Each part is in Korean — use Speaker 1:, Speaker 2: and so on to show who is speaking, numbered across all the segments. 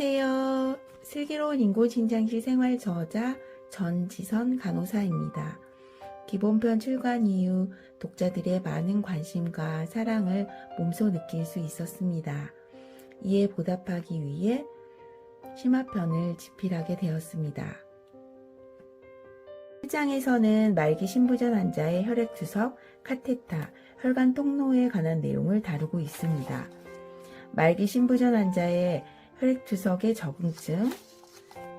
Speaker 1: 안녕하세요. 슬기로운 인공신장실 생활 저자 전지선 간호사입니다. 기본편 출간 이후 독자들의 많은 관심과 사랑을 몸소 느낄 수 있었습니다. 이에 보답하기 위해 심화편을 집필하게 되었습니다. 1장에서는 말기 신부전 환자의 혈액투석, 카테타, 혈관 통로에 관한 내용을 다루고 있습니다. 말기 신부전 환자의 혈액투석의 적응증,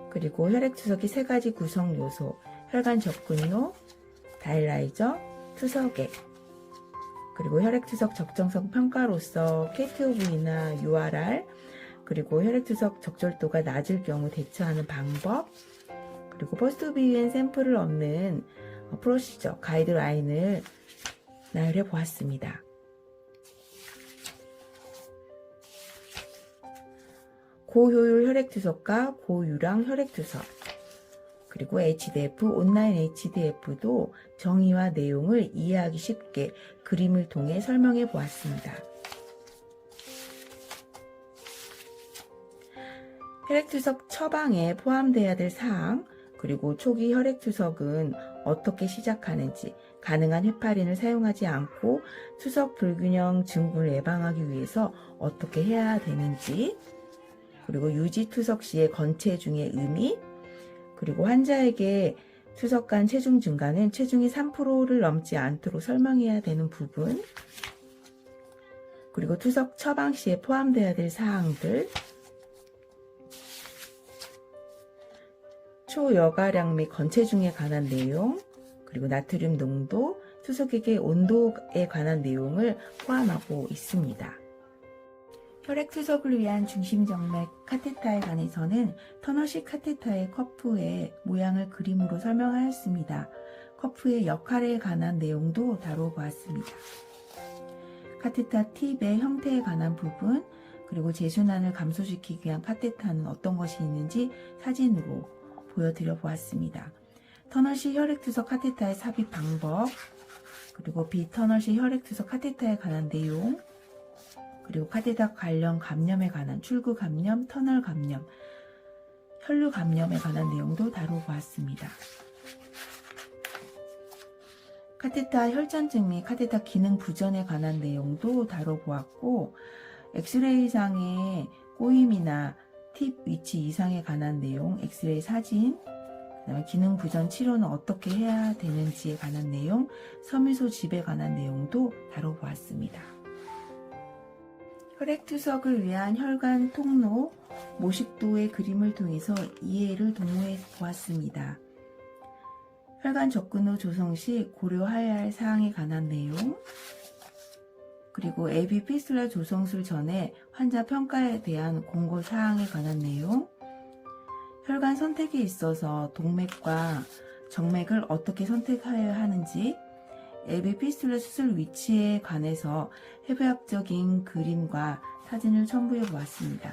Speaker 1: 그리고 혈액투석의 세 가지 구성 요소, 혈관 접근요, 다일라이저, 투석액, 그리고 혈액투석 적정성 평가로서 KTOV나 URR, 그리고 혈액투석 적절도가 낮을 경우 대처하는 방법, 그리고 퍼스트 비유엔 샘플을 얻는 프로시저 가이드라인을 나열해 보았습니다. 고효율 혈액투석과 고유량 혈액투석, 그리고 HDF, 온라인 HDF도 정의와 내용을 이해하기 쉽게 그림을 통해 설명해 보았습니다. 혈액투석 처방에 포함돼야 될 사항, 그리고 초기 혈액투석은 어떻게 시작하는지, 가능한 헤파린을 사용하지 않고 투석 불균형 증후를 예방하기 위해서 어떻게 해야 되는지, 그리고 유지 투석 시의 건체 중의 의미, 그리고 환자에게 투석 간 체중 증가는 체중이 3%를 넘지 않도록 설명해야 되는 부분, 그리고 투석 처방 시에 포함돼야 될 사항들, 초여가량 및 건체중에 관한 내용, 그리고 나트륨 농도, 투석액의 온도에 관한 내용을 포함하고 있습니다. 혈액 투석을 위한 중심정맥 카테타에 관해서는 터널식 카테타의 커프의 모양을 그림으로 설명하였습니다. 커프의 역할에 관한 내용도 다뤄보았습니다. 카테타 팁의 형태에 관한 부분, 그리고 재순환을 감소시키기 위한 카테타는 어떤 것이 있는지 사진으로 보여드려 보았습니다. 터널식 혈액투석 카테타의 삽입 방법, 그리고 비터널식 혈액투석 카테타에 관한 내용, 그리고 카테타 관련 감염에 관한 출구 감염, 터널 감염, 혈류 감염에 관한 내용도 다뤄보았습니다. 카테타 혈전증 및 카테타 기능 부전에 관한 내용도 다뤄보았고, 엑스레이상의 꼬임이나 팁 위치 이상에 관한 내용, 엑스레이 사진, 그다음에 기능 부전 치료는 어떻게 해야 되는지에 관한 내용, 섬유소 집에 관한 내용도 다뤄보았습니다. 혈액투석을 위한 혈관 통로, 모식도의 그림을 통해서 이해를 도모해 보았습니다. 혈관 접근 후 조성 시 고려해야 할 사항에 관한 내용, 그리고 에비 피스라 조성술 전에 환자 평가에 대한 공고 사항에 관한 내용, 혈관 선택에 있어서 동맥과 정맥을 어떻게 선택하여야 하는지, 에비 피스툴라 수술 위치에 관해서 해부학적인 그림과 사진을 첨부해 보았습니다.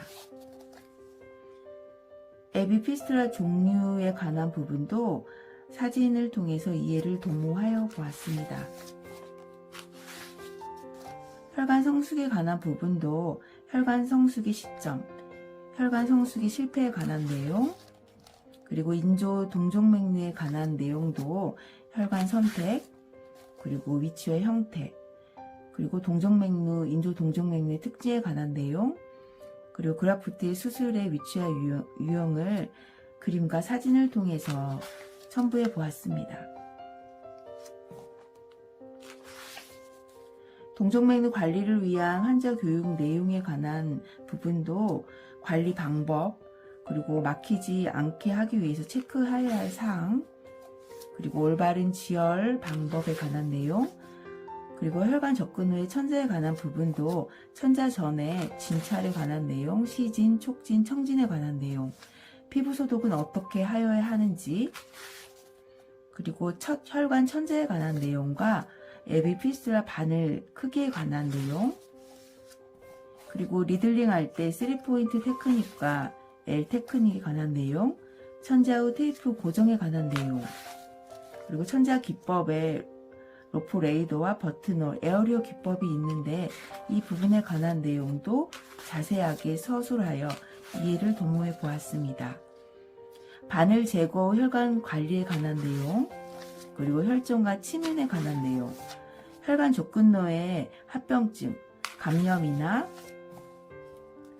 Speaker 1: 에비 피스툴라 종류에 관한 부분도 사진을 통해서 이해를 도모하여 보았습니다. 혈관 성숙에 관한 부분도 혈관 성숙의 시점, 혈관 성숙의 실패에 관한 내용, 그리고 인조 동종맥류에 관한 내용도 혈관 선택, 그리고 위치와 형태, 그리고 동종맥류, 인조 동종맥류의 특징에 관한 내용, 그리고 그라프트의 수술의 위치와 유형, 을 그림과 사진을 통해서 첨부해 보았습니다. 동종맥류 관리를 위한 환자 교육 내용에 관한 부분도 관리 방법, 그리고 막히지 않게 하기 위해서 체크해야 할 사항, 그리고 올바른 지혈 방법에 관한 내용, 그리고 혈관 접근 후의 천자에 관한 부분도 천자 전에 진찰에 관한 내용, 시진, 촉진, 청진에 관한 내용, 피부 소독은 어떻게 하여야 하는지, 그리고 첫 혈관 천자에 관한 내용과 에비 피스라 바늘 크기에 관한 내용, 그리고 리들링 할 때 3포인트 테크닉과 L 테크닉에 관한 내용, 천자 후 테이프 고정에 관한 내용, 그리고 천자 기법의 로포 레이더와 버튼홀, 에어리어 기법이 있는데 이 부분에 관한 내용도 자세하게 서술하여 이해를 도모해 보았습니다. 바늘 제거 후 혈관 관리에 관한 내용, 그리고 혈종과 치매에 관한 내용, 혈관 족근노의 합병증, 감염이나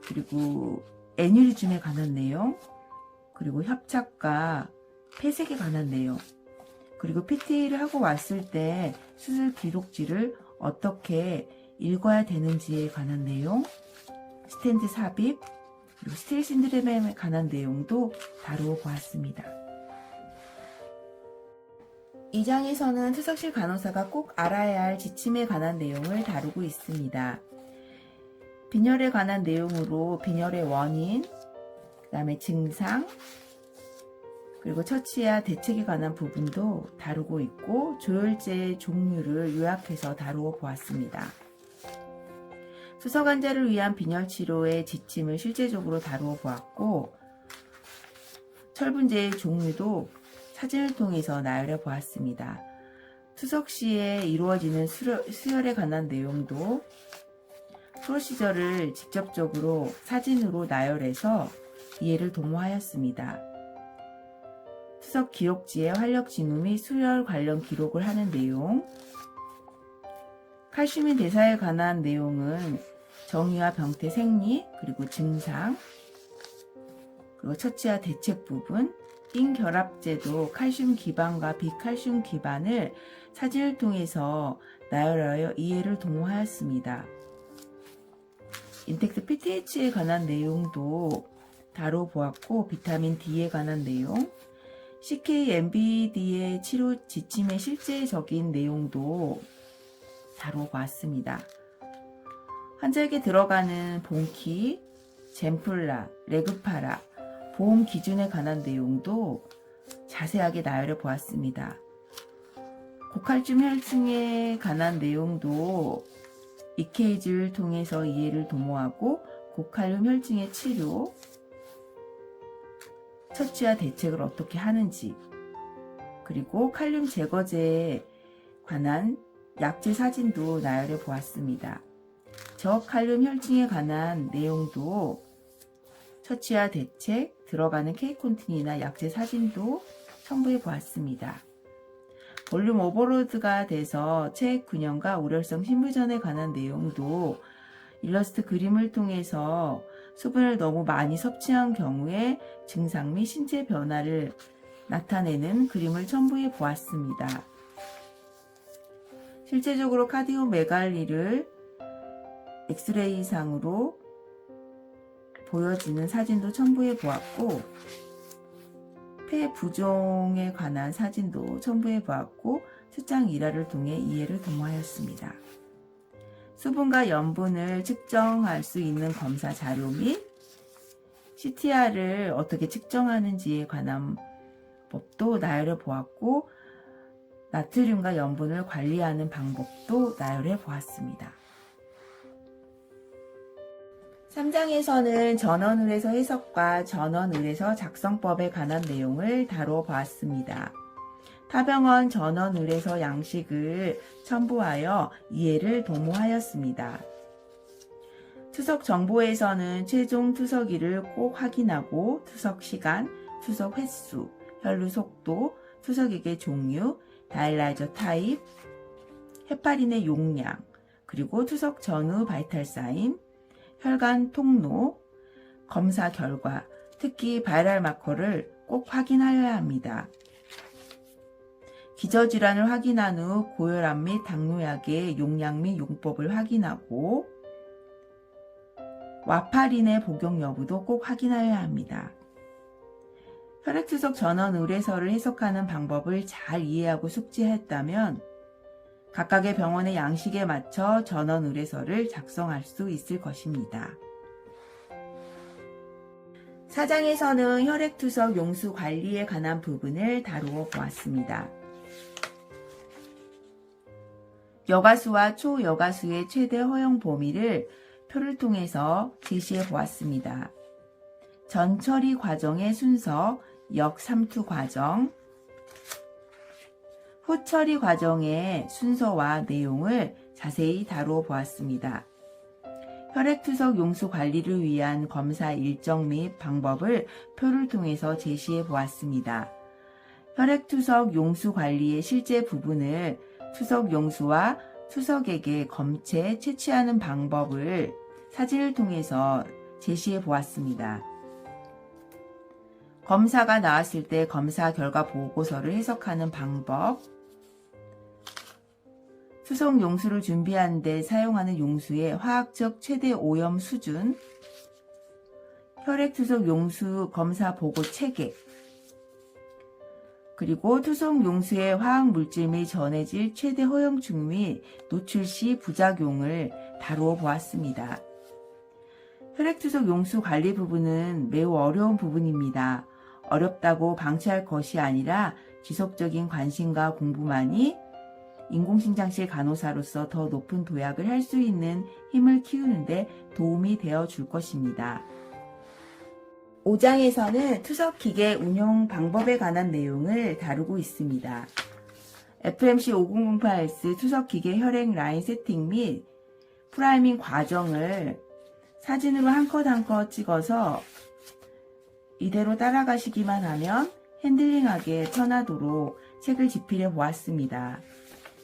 Speaker 1: 그리고 애뉴리즘에 관한 내용, 그리고 협착과 폐색에 관한 내용, 그리고 PT를 하고 왔을 때 수술 기록지를 어떻게 읽어야 되는지에 관한 내용, 스탠드 삽입, 그리고 스틸 신드롬에 관한 내용도 다루어 보았습니다. 이 장에서는 투석실 간호사가 꼭 알아야 할 지침에 관한 내용을 다루고 있습니다. 빈혈에 관한 내용으로 빈혈의 원인, 그 다음에 증상, 그리고 처치와 대책에 관한 부분도 다루고 있고 조혈제의 종류를 요약해서 다루어 보았습니다. 수석 환자를 위한 빈혈 치료의 지침을 실제적으로 다루어 보았고 철분제의 종류도 사진을 통해서 나열해 보았습니다. 투석 시에 이루어지는 수혈, 수혈에 관한 내용도 프로시저를 직접적으로 사진으로 나열해서 이해를 도모하였습니다. 투석 기록지에 활력 징후 및 수혈 관련 기록을 하는 내용, 칼슘인 대사에 관한 내용은 정의와 병태 생리, 그리고 증상, 그리고 처치와 대책 부분, 빈결합제도 칼슘 기반과 비칼슘 기반을 사진을 통해서 나열하여 이해를 도모하였습니다. 인텍트 PTH에 관한 내용도 다뤄 보았고 비타민 D에 관한 내용, CKMBD의 치료 지침의 실제적인 내용도 다뤄보았습니다. 환자에게 들어가는 본키, 젠플라, 레그파라, 보험 기준에 관한 내용도 자세하게 나열해 보았습니다. 고칼슘 혈증에 관한 내용도 EKG를 통해서 이해를 도모하고 고칼륨 혈증의 치료, 처치와 대책을 어떻게 하는지, 그리고 칼륨 제거제에 관한 약제 사진도 나열해 보았습니다. 저칼륨 혈증에 관한 내용도 처치와 대책, 들어가는 케이콘틴이나 약제 사진도 첨부해 보았습니다. 볼륨 오버로드가 돼서 체액 균형과 우렬성 신부전에 관한 내용도 일러스트 그림을 통해서 수분을 너무 많이 섭취한 경우에 증상 및 신체 변화를 나타내는 그림을 첨부해 보았습니다. 실제적으로 카디오메갈리를 엑스레이상으로 보여지는 사진도 첨부해 보았고 폐 부종에 관한 사진도 첨부해 보았고 수장 일화를 통해 이해를 도모하였습니다. 수분과 염분을 측정할 수 있는 검사 자료 및 CTR을 어떻게 측정하는지에 관한 법도 나열해 보았고 나트륨과 염분을 관리하는 방법도 나열해 보았습니다. 3장에서는 전원의뢰서 해석과 전원의뢰서 작성법에 관한 내용을 다뤄 보았습니다. 타병원 전원의뢰서 양식을 첨부하여 이해를 도모하였습니다. 투석 정보에서는 최종 투석일을 꼭 확인하고 투석 시간, 투석 횟수, 혈류 속도, 투석액의 종류, 다일라이저 타입, 헤파린의 용량, 그리고 투석 전후 바이탈 사인, 혈관 통로, 검사 결과, 특히 바이럴 마커를 꼭 확인하여야 합니다. 기저질환을 확인한 후 고혈압 및 당뇨약의 용량 및 용법을 확인하고 와파린의 복용 여부도 꼭 확인하여야 합니다. 혈액투석 전원 의뢰서를 해석하는 방법을 잘 이해하고 숙지했다면 각각의 병원의 양식에 맞춰 전원 의뢰서를 작성할 수 있을 것입니다. 사장에서는 혈액투석 용수 관리에 관한 부분을 다루어 보았습니다. 여가수와 초여가수의 최대 허용 범위를 표를 통해서 제시해 보았습니다. 전처리 과정의 순서, 역삼투 과정, 후처리 과정의 순서와 내용을 자세히 다루어 보았습니다. 혈액투석 용수 관리를 위한 검사 일정 및 방법을 표를 통해서 제시해 보았습니다. 혈액투석 용수 관리의 실제 부분을 투석 용수와 투석에게 검체 채취하는 방법을 사진을 통해서 제시해 보았습니다. 검사가 나왔을 때 검사 결과 보고서를 해석하는 방법, 투석 용수를 준비하는데 사용하는 용수의 화학적 최대 오염 수준, 혈액 투석 용수 검사 보고 체계, 그리고 투석 용수의 화학 물질 및 전해질 최대 허용축 및 노출 시 부작용을 다루어 보았습니다. 혈액 투석 용수 관리 부분은 매우 어려운 부분입니다. 어렵다고 방치할 것이 아니라 지속적인 관심과 공부만이 인공신장실 간호사로서 더 높은 도약을 할 수 있는 힘을 키우는데 도움이 되어 줄 것입니다. 5장에서는 투석 기계 운용 방법에 관한 내용을 다루고 있습니다. FMC 5008S 투석 기계 혈액 라인 세팅 및 프라이밍 과정을 사진으로 한 컷 한 컷 찍어서 이대로 따라가시기만 하면 핸들링하게 편하도록 책을 집필해 보았습니다.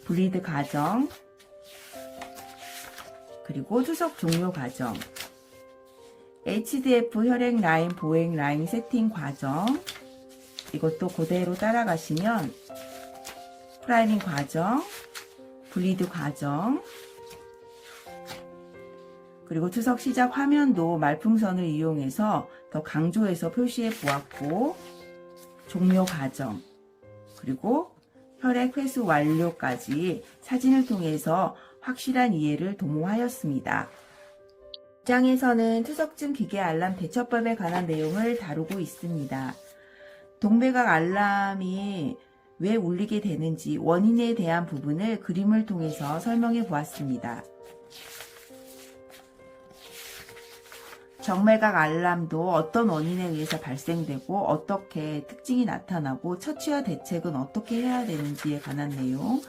Speaker 1: 브리드 과정, 그리고 투석 종료 과정, HDF 혈액 라인 보행 라인 세팅 과정, 이것도 그대로 따라가시면 프라이밍 과정, 블리드 과정, 그리고 투석 시작 화면도 말풍선을 이용해서 더 강조해서 표시해 보았고, 종료 과정, 그리고 혈액 회수 완료까지 사진을 통해서 확실한 이해를 도모하였습니다. 장에서는 투석증 기계 알람 대처법에 관한 내용을 다루고 있습니다. 동배각 알람이 왜 울리게 되는지 원인에 대한 부분을 그림을 통해서 설명해 보았습니다. 정맥각 알람도 어떤 원인에 의해서 발생되고 어떻게 특징이 나타나고 처치와 대책은 어떻게 해야 되는지에 관한 내용,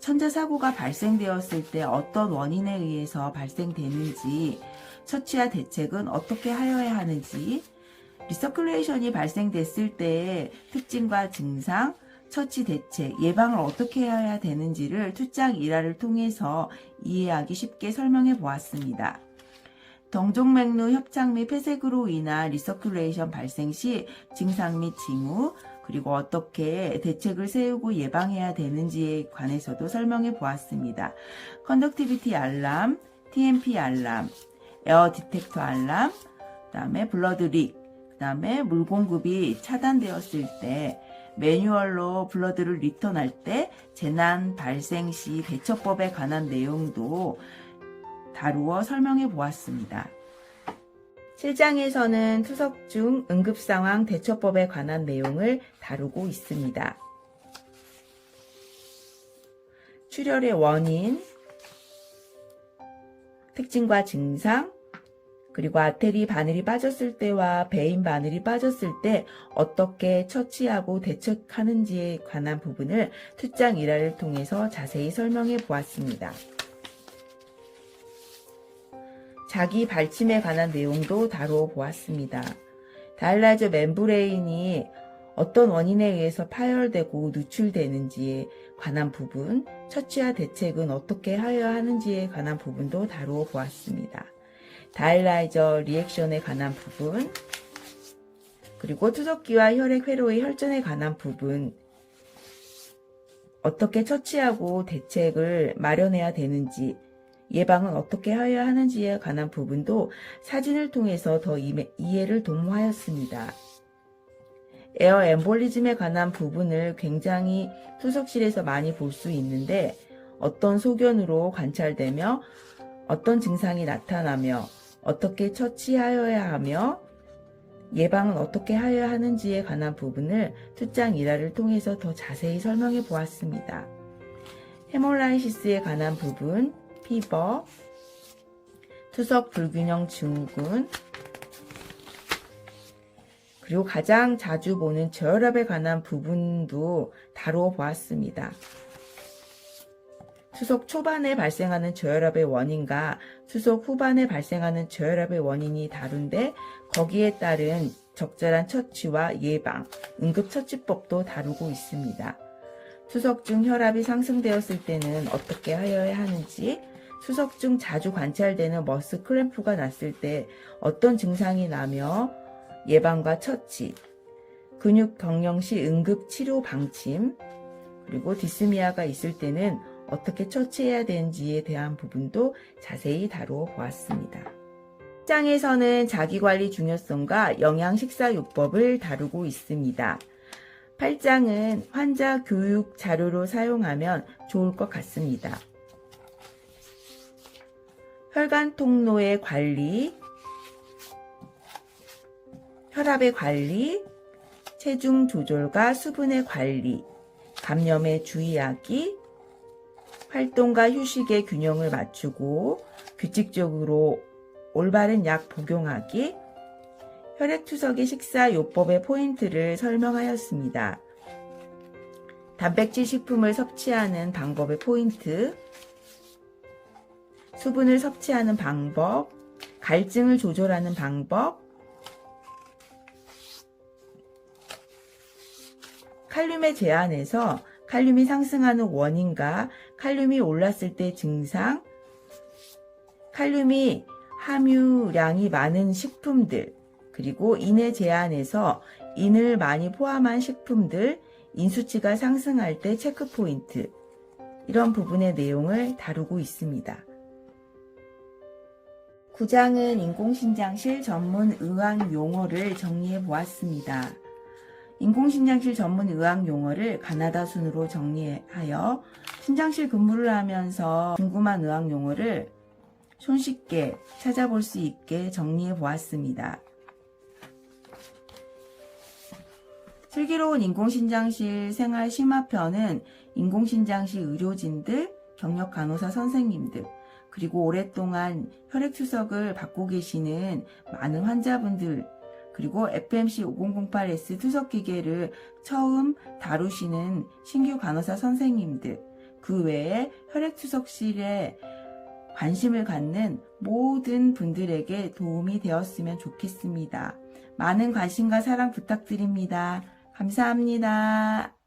Speaker 1: 천재 사고가 발생되었을 때 어떤 원인에 의해서 발생되는지, 처치와 대책은 어떻게 하여야 하는지, 리서큘레이션이 발생됐을 때의 특징과 증상, 처치 대책, 예방을 어떻게 해야 되는지를 투짱 일화를 통해서 이해하기 쉽게 설명해 보았습니다. 동종맥류 협착 및 폐색으로 인한 리서큘레이션 발생 시 증상 및 징후, 그리고 어떻게 대책을 세우고 예방해야 되는지에 관해서도 설명해 보았습니다. 컨덕티비티 알람, TMP 알람, 에어 디텍터 알람, 그 다음에 블러드 릭, 그 다음에 물 공급이 차단되었을 때 매뉴얼로 블러드를 리턴할 때 재난 발생 시 대처법에 관한 내용도 다루어 설명해 보았습니다. 7장에서는 투석 중 응급상황 대처법에 관한 내용을 다루고 있습니다. 출혈의 원인, 특징과 증상, 그리고 아테리 바늘이 빠졌을 때와 베인 바늘이 빠졌을 때 어떻게 처치하고 대처하는지에 관한 부분을 투장 일화를 통해서 자세히 설명해 보았습니다. 자기 발침에 관한 내용도 다루어 보았습니다. 다일라이저 멤브레인이 어떤 원인에 의해서 파열되고 누출되는지에 관한 부분, 처치와 대책은 어떻게 하여야 하는지에 관한 부분도 다루어 보았습니다. 다일라이저 리액션에 관한 부분, 그리고 투석기와 혈액 회로의 혈전에 관한 부분, 어떻게 처치하고 대책을 마련해야 되는지, 예방은 어떻게 하여야 하는지에 관한 부분도 사진을 통해서 더 이해를 도모하였습니다. 에어 엠볼리즘에 관한 부분을 굉장히 투석실에서 많이 볼 수 있는데 어떤 소견으로 관찰되며 어떤 증상이 나타나며 어떻게 처치하여야 하며 예방은 어떻게 하여야 하는지에 관한 부분을 투장 일화를 통해서 더 자세히 설명해 보았습니다. 헤몰라이시스에 관한 부분, 피버, 투석 불균형 증후군, 그리고 가장 자주 보는 저혈압에 관한 부분도 다루어 보았습니다. 투석 초반에 발생하는 저혈압의 원인과 투석 후반에 발생하는 저혈압의 원인이 다른데 거기에 따른 적절한 처치와 예방, 응급처치법도 다루고 있습니다. 투석 중 혈압이 상승되었을 때는 어떻게 하여야 하는지, 투석 중 자주 관찰되는 머스 클램프가 났을 때 어떤 증상이 나며 예방과 처치, 근육 경련 시 응급 치료 방침, 그리고 디스미아가 있을 때는 어떻게 처치해야 되는지에 대한 부분도 자세히 다루어 보았습니다. 8장에서는 자기관리 중요성과 영양 식사요법을 다루고 있습니다. 8장은 환자 교육 자료로 사용하면 좋을 것 같습니다. 혈관 통로의 관리, 혈압의 관리, 체중 조절과 수분의 관리, 감염에 주의하기, 활동과 휴식의 균형을 맞추고 규칙적으로 올바른 약 복용하기, 혈액투석의 식사 요법의 포인트를 설명하였습니다. 단백질 식품을 섭취하는 방법의 포인트, 수분을 섭취하는 방법, 갈증을 조절하는 방법, 칼륨의 제한에서 칼륨이 상승하는 원인과 칼륨이 올랐을 때 증상, 칼륨이 함유량이 많은 식품들, 그리고 인의 제한에서 인을 많이 포함한 식품들, 인 수치가 상승할 때 체크 포인트, 이런 부분의 내용을 다루고 있습니다. 9장은 인공신장실 전문 의학 용어를 정리해 보았습니다. 인공신장실 전문 의학 용어를 가나다 순으로 정리하여 신장실 근무를 하면서 궁금한 의학 용어를 손쉽게 찾아볼 수 있게 정리해 보았습니다. 슬기로운 인공신장실 생활 심화편은 인공신장실 의료진들, 경력 간호사 선생님들, 그리고 오랫동안 혈액 투석을 받고 계시는 많은 환자분들, 그리고 FMC 5008S 투석 기계를 처음 다루시는 신규 간호사 선생님들, 그 외에 혈액투석실에 관심을 갖는 모든 분들에게 도움이 되었으면 좋겠습니다. 많은 관심과 사랑 부탁드립니다. 감사합니다.